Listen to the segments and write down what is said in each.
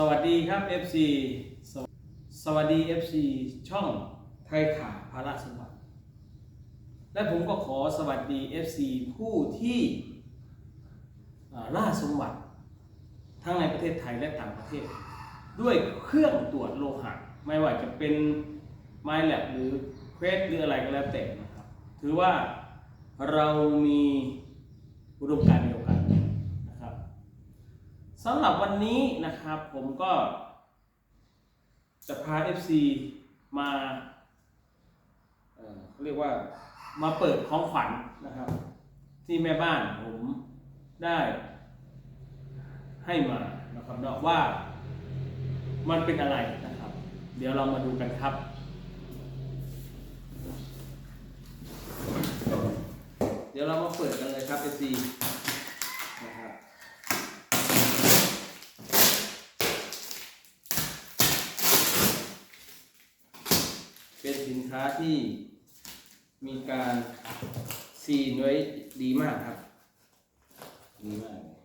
สวัสดีครับ FC สวสวัสดี FC ช่องไทยข่าพาราสมบัติ และผมก็ขอสวัสดี FC ผู้ที่ล่าสมบัติ ทั้งในประเทศไทยและต่างประเทศ ด้วยเครื่องตรวจโลหะ ไม่ว่าจะเป็นไมล์แลบหรือเควสหรืออะไรก็แล้วแต่นะครับ ถือว่าเรามีอุดมการณ์ สำหรับวันนี้นะครับผมก็ จะพา FC มาเอ่อเขาเรียกว่ามาเปิดของขวัญนะครับ ที่แม่บ้านผมได้ให้มานะครับเนาะว่ามันเป็นอะไรนะครับ เดี๋ยวเรามาดูกันครับเดี๋ยวเรามาเปิดกันเลยครับ FC นะครับ เป็นสินค้าที่มีการซีนไว้ดีมากครับ ดีมากเลย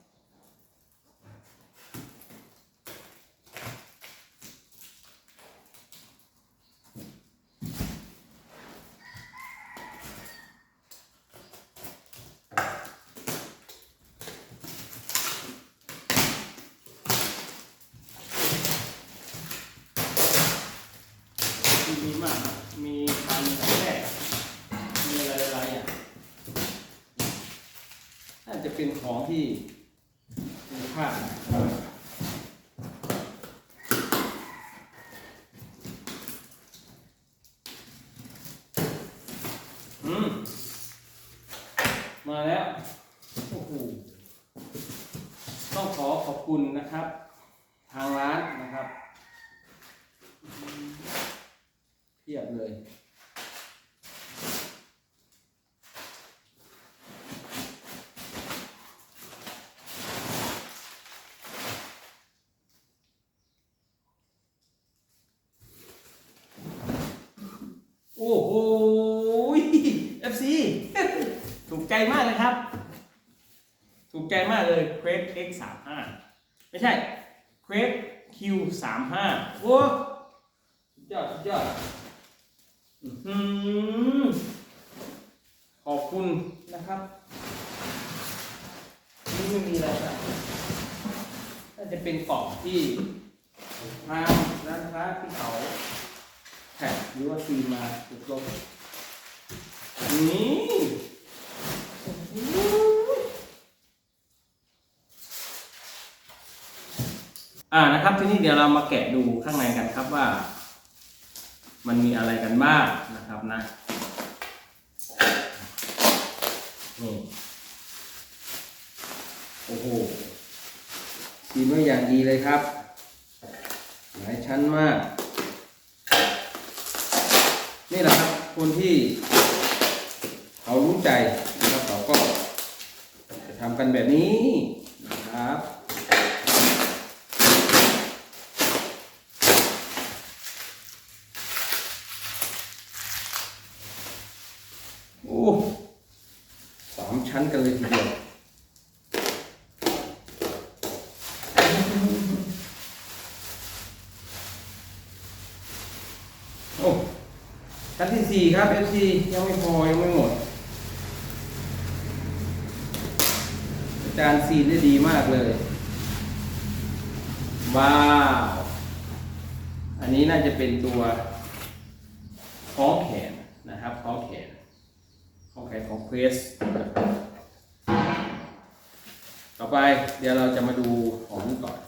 ดีมากครับมีการกระแทกมีอะไรหลายๆอย่างน่าจะเป็นของ ที่มีค่าอืม มาแล้ว โอ้โห ต้องขอขอบคุณนะครับ ทางร้านนะครับเทียบเลย โอ้โห FC ถูก ใจมากเลยครับ ถูกใจมากเลย Quest X 3 5ไม่ใช่ Quest Q 3 5โอ้ยอดยอดขอบคุณนะครับนี่ไม่มีอะไรครับน่าจะเป็นกล่องที่ทางร้านค้าที่เขาแท็กหรือว่าซีมาถูกลงนี่โอ้โห อ่านะครับ ทีนี้เดี๋ยวเรามาแกะดูข้างในกันครับว่า มันมีอะไรกันบ้างนะครับนะนี่โอ้โหซีนไว้อย่างดีเลยครับ หลายชั้นมาก นี่แหละครับ คนที่เขารู้ใจนะครับเขาก็จะทำกันแบบนี้นะครับ โอ้สามชั้นกันเลยทีเดียว โอ้ ชั้นที่สี่ครับ FC ยังไม่พอ ยังไม่หมด อาจารย์ซีนได้ดีมากเลย ว้าว อันนี้น่าจะเป็นตัวคล้องแขนนะครับคล้องแขนคล้องแขนของเควสต่อไปเดี๋ยวเราจะมาดูของนี้ก่อน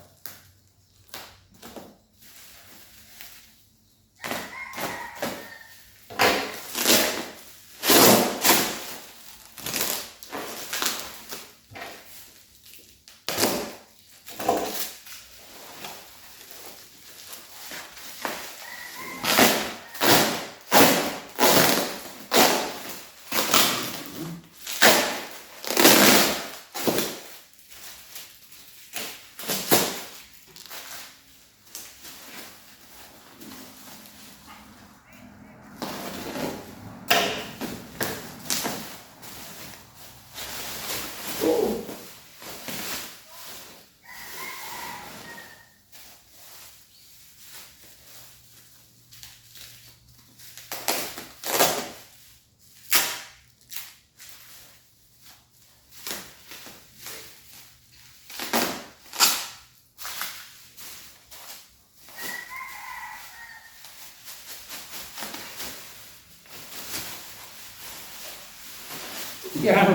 ยัง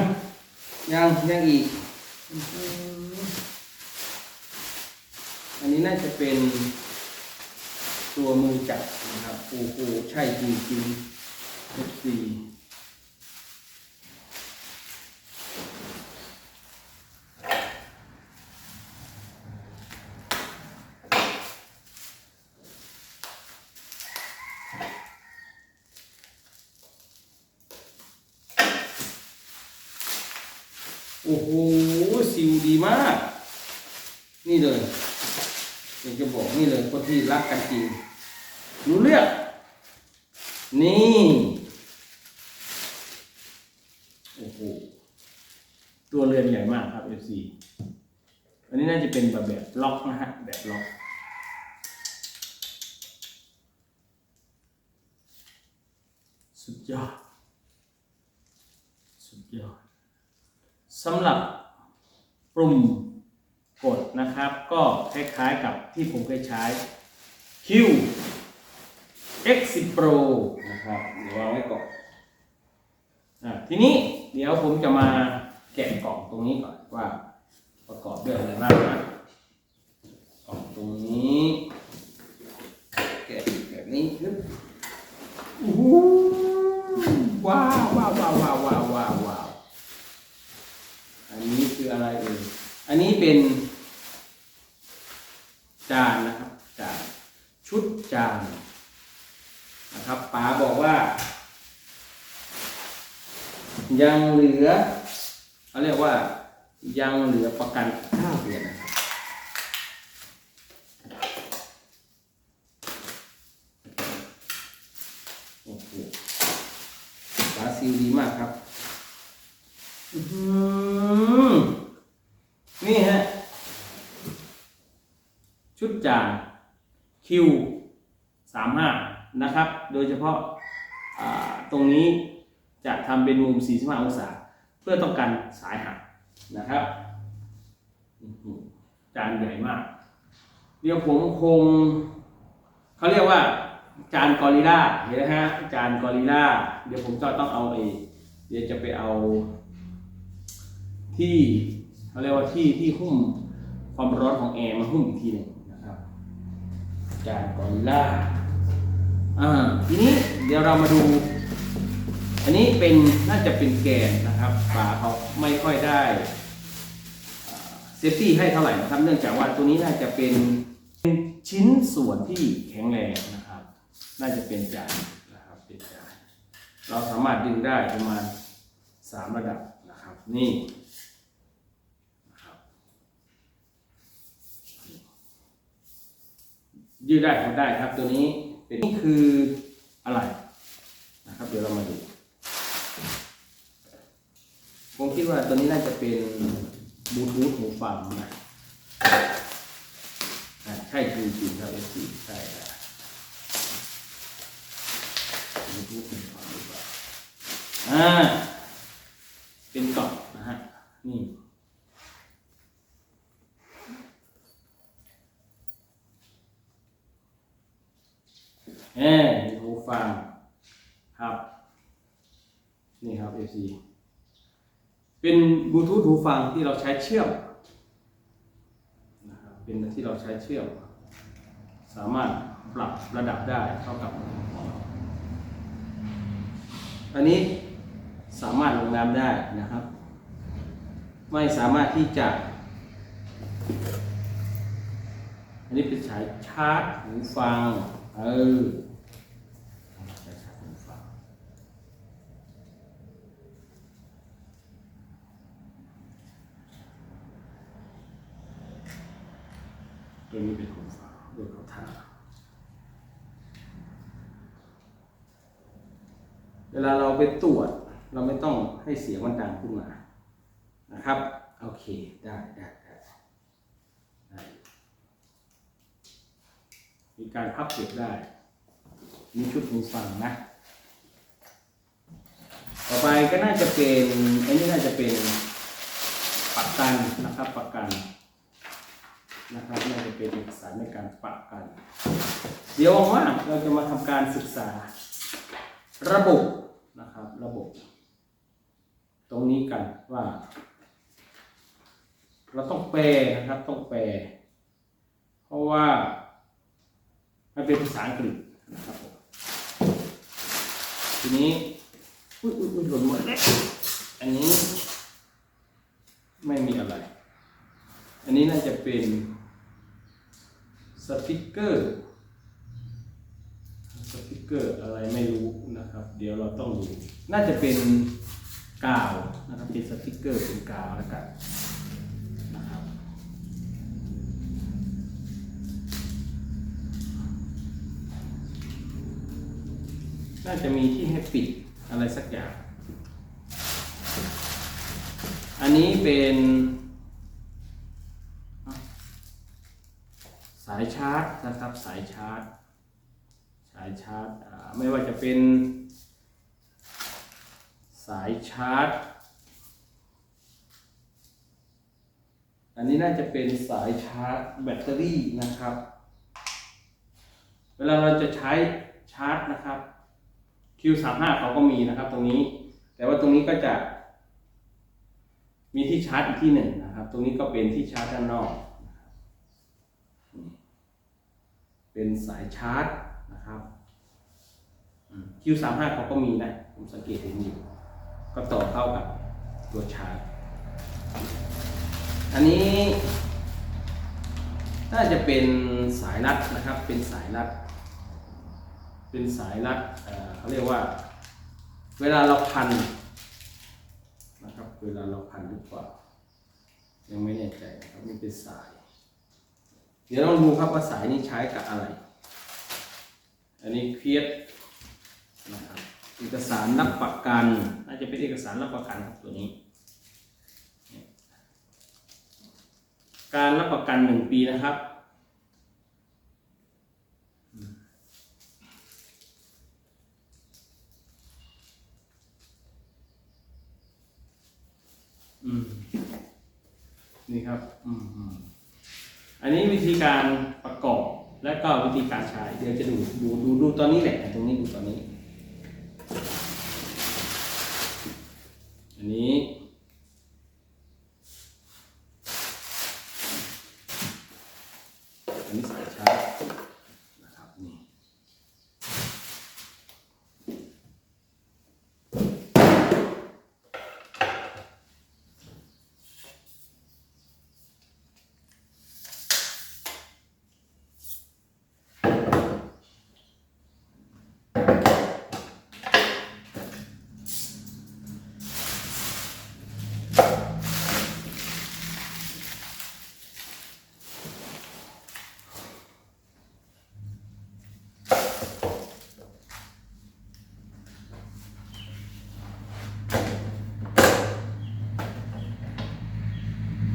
ยังยังอีก อันนี้น่าจะเป็นตัวมือจับนะครับโอ้โหใช่จริงจริง14 โอ้โหซิลดีมาก นี่เลยอยากจะบอกนี่เลยคนที่รักกันจริงรู้เรื่องนี่โอ้โหตัวเรือนใหญ่มากครับ FC อันนี้น่าจะเป็นแบบแบบล็อกนะฮะแบบล็อกสุดยอดสุดยอด สำหรับปุ่มกดนะครับ ก็คล้ายๆกับที่ผมเคยใช้ Q X10 Pro นะครับเดี๋ยววางไว้ก่อนอะทีนี้เดี๋ยวผมจะมาแกะกล่องตรงนี้ก่อนว่าประกอบด้วยอะไรบ้างนะกล่องตรงนี้ แกะแบบนี้ปึ๊บโอ้โหว้าวว้าวว้าวว้าวว้าวว้าวว้าว อันนี้คืออะไรเอ่ย อันนี้ เป็นจานนะครับจานชุดจานนะครับป๋าบอกว่า ยังเหลือเขาเรียกว่ายังเหลือประกันข้าวเดือนนะครับ โอ้โหป๋าซีลดีมากครับ อื้อหือนี่ฮะ ชุดจาน Q สามห้านะครับ โดยเฉพาะตรงนี้จะทำเป็นมุม 45 องศา เพื่อต้องการสายหักนะครับจานใหญ่มาก เดี๋ยวผมคง เขาเรียกว่า จานกอริล่าเห็นไหมฮะ จานกอริล่า เดี๋ยวผมจะต้องเอาเอเดี๋ยวจะไปเอา ที่เขาเรียกว่าที่ที่หุ้มความร้อนของแอร์มาหุ้มอีกทีหนึ่ง จานกอริลล่าอ่าทีนี้เดี๋ยวเรามาดู อันนี้เป็นน่าจะเป็นแกนนะครับฝาเขาไม่ค่อยได้เซฟตี้ให้เท่าไหร่นะครับ เนื่องจากว่าตัวนี้น่าจะเป็นเป็นชิ้นส่วนที่แข็งแรงนะครับ น่าจะเป็นจานนะครับเป็นจานเราสามารถดึงได้ประมาณสามระดับนะครับ นี่นะครับ ยืดได้ทำได้ครับ ตัวนี้เป็นนี่คืออะไรนะครับ เดี๋ยวเรามาดูผมคิดว่าตัวนี้น่าจะเป็นบลูทูธหูฟังนะอ่าใช่จริงๆครับเอซีใช่ครับบลูทูธหูฟังหรือเปล่าอ่า เป็นกล่องนะฮะ นี่ เอ้มีหูฟังครับ นี่ครับ FC เป็นบลูทูธหูฟังที่เราใช้เชื่อมนะครับเป็นที่เราใช้เชื่อม สามารถปรับระดับได้เท่ากับ อันนี้สามารถลงน้ำได้นะครับ ไม่สามารถที่จะ อันนี้เป็นสายชาร์จหูฟัง เออใช้ชาร์จหูฟัง ตัวนี้เป็นหูฟังโดยเขาทาเวลาเราไปตรวจ เราไม่ต้องให้เสียงมันดังขึ้นมานะครับ โอเคได้ได้ได้ได้มีการพับเก็บได้มีชุดหูฟังนะ ต่อไปก็น่าจะเป็นอันนี้น่าจะเป็นประกันนะครับประกัน นะครับน่าจะเป็นเอกสารในการปะกัน เดี๋ยวว่างเราจะมาทำการศึกษา ระบบนะครับระบบ ตรงนี้กันว่า เราต้องแปลนะครับต้องแปลเพราะว่ามันเป็นภาษาอังกฤษนะครับผมทีนี้อุ้ยอุ้ยอุ้ยหล่นหมดแล้วอันนี้ไม่มีอะไร อันนี้น่าจะเป็น สติกเกอร์สติกเกอร์อะไรไม่รู้นะครับ เดี๋ยวเราต้องดูน่าจะเป็นกาวนะครับเป็นสติกเกอร์เป็นกาวแล้วกันนะครับน่าจะมีที่ให้ปิดอะไรสักอย่าง อันนี้เป็นอะสายชาร์จนะครับสายชาร์จ สายชาร์จไม่ว่าจะเป็น สายชาร์จ อันนี้น่าจะเป็นสายชาร์จแบตเตอรี่นะครับ เวลาเราจะใช้ชาร์จนะครับ Q35 เขาก็มีนะครับตรงนี้ แต่ว่าตรงนี้ก็จะ มีที่ชาร์จอีกที่หนึ่งนะครับ ตรงนี้ก็เป็นที่ชาร์จด้านนอกนะครับนี่ เป็นสายชาร์จนะครับอืม Q35 เขาก็มีนะ ผมสังเกตเห็นอยู่ ก็ต่อเข้ากับตัวชาร์จ อันนี้ น่าจะเป็นสายรัดนะครับ เป็นสายรัด เป็นสายรัดเเขาเรียกว่า เวลาเราพันนะครับ เวลาเราพันหรือเปล่ายังไม่แน่ใจนะครับนี่เป็นสาย เดี๋ยวลองดูครับว่าสายนี้ใช้กับอะไร อันนี้เครียดนะครับเอกสารรับประกัน น่าจะเป็นเอกสารรับประกันครับตัวนี้ การรับประกันหนึ่งปีนะครับอืมนี่ครับ อืม อันนี้วิธีการประกอบและก็วิธีการใช้ เดี๋ยวจะดูดูดูดูตอนนี้แหละตรงนี้ดูตอนนี้ อันนี้อันนี้สายชาร์จนะครับนี่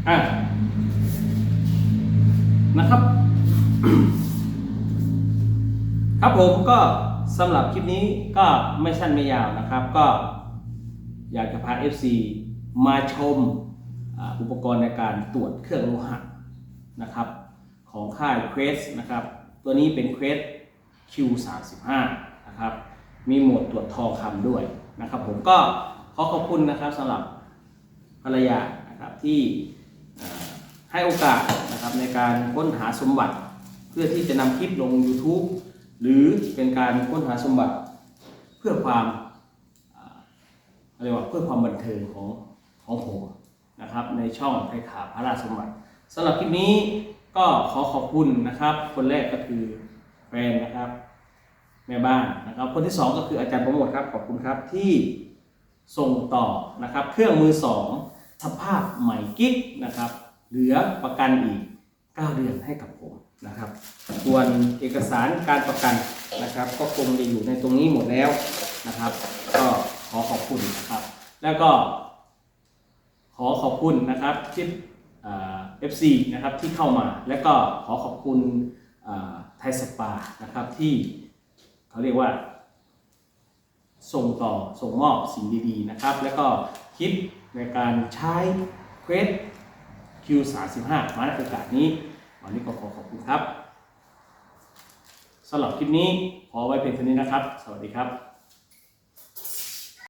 อะนะครับ ครับ ผมก็สำหรับคลิปนี้ก็ไม่สั้นไม่ยาวนะครับ ก็อยากจะพา FC มาชมอุปกรณ์ในการตรวจเครื่องโลหะนะครับ ของค่ายเควสนะครับ ตัวนี้เป็นเควส Q35 นะครับ มีโหมดตรวจทองคำด้วยนะครับ ผมก็ขอขอบคุณนะครับสำหรับภรรยานะครับที่ให้โอกาสนะครับในการค้นหาสมบัติ เพื่อที่จะนำคลิปลง YouTube หรือเป็นการค้นหาสมบัติเพื่อความอ่อเรียกว่าเพื่อความบันเทิงของของผมนะครับในช่องไทยขาพระราชสมบัติสำหรับคลิปนี้ก็ขอขอบคุณนะครับ คนแรกก็คือแฟนนะครับแม่บ้านนะครับ คนที่สองก็คืออาจารย์ประโมทครับขอบคุณครับที่ส่งต่อนะครับเครื่องมือสองสภาพใหม่กิ๊กนะครับ เหลือประกันอีก 9 เดือนให้กับผม นะครับ ส่วนเอกสารการประกันนะครับ ก็คงจะอยู่ในตรงนี้หมดแล้วนะครับ ก็ขอขอบคุณนะครับ แล้วก็ ขอขอบคุณนะครับที่เอฟซีนะครับที่เข้ามาแล้วก็ขอขอบคุณไทยสปานะครับที่เขาเรียกว่า ส่งต่อส่งมอบสิ่งดีๆนะครับ แล้วก็คลิปในการใช้เควส Q35 มาในโอกาสนี้ วันนี้ก็ขอขอบคุณครับสำหรับคลิปนี้ขอไว้เพียงเท่านี้นะครับ สวัสดีครับ